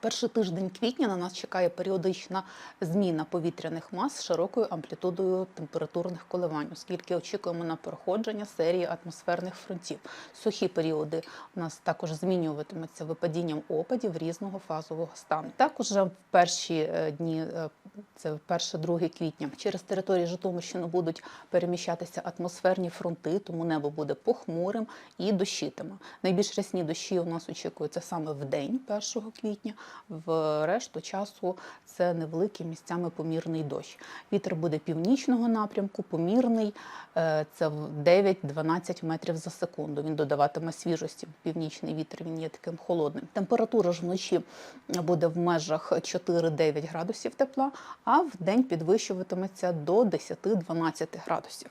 Перший тиждень квітня на нас чекає періодична зміна повітряних мас з широкою амплітудою температурних коливань, оскільки очікуємо на проходження серії атмосферних фронтів. Сухі періоди у нас також змінюватимуться випадінням опадів різного фазового стану. Також в перші е, дні, е, це 1-2 квітня, через територію Житомирщини будуть переміщатися атмосферні фронти, тому небо буде похмурим і дощитиме. Найбільш рясні дощі у нас очікуються саме в день 1 квітня. В решту часу це невеликий місцями помірний дощ. Вітер буде північного напрямку, помірний. е, Це в 9-12 метрів за секунду. Він додаватиме свіжості. Північний вітер він є таким холодним. Температура ж вночі буде в межах 4-9 градусів тепла, а в день підвищуватиметься до 10-12 градусів.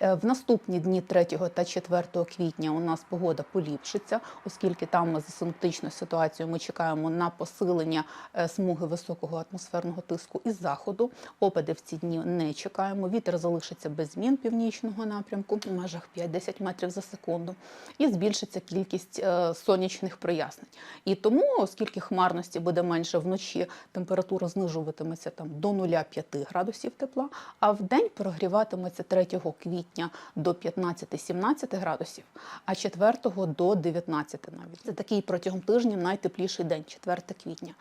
Е, В наступні дні 3 та 4 квітня у нас погода поліпшиться, оскільки там за синоптичною ситуацією ми чекаємо на посилення е, смуги високого атмосферного тиску із заходу. Опади в ці дні не чекаємо. Вітер залишиться без змін північного напрямку в межах 5-10 метрів за секунду, і збільшиться кількість е, сонячних прояснень. І тому, оскільки хмарності буде менше вночі, температура знижуватиметься там до 0,5 градусів тепла, а в день прогріватиметься 3 квітня до 15-17 градусів, а 4 до 19 навіть. Це такий протягом тижня найтепліший день, 4 квітня.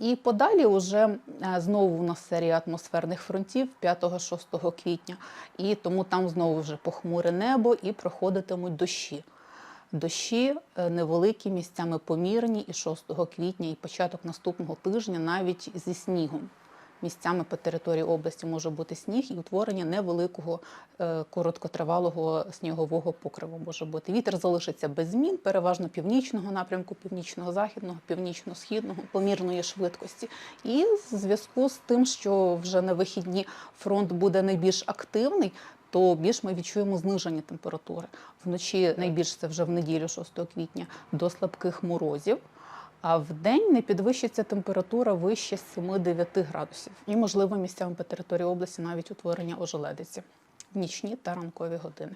І подалі вже е, знову у нас серія атмосферних фронтів 5-6 квітня. І тому там знову вже похмуре небо і проходитимуть дощі. Дощі е, невеликі, місцями помірні, і 6 квітня, і початок наступного тижня навіть зі снігом. Місцями по території області може бути сніг і утворення невеликого е, короткотривалого снігового покриву може бути. Вітер залишиться без змін, переважно північного напрямку, північно-західного, північно-східного, помірної швидкості. І в зв'язку з тим, що вже на вихідні фронт буде найбільш активний, то більш ми відчуємо зниження температури. Вночі найбільш це вже в неділю, 6 квітня, до слабких морозів. А в день не підвищиться температура вище 7-9 градусів. І, можливо, місцями по території області навіть утворення ожеледиці в нічні та ранкові години.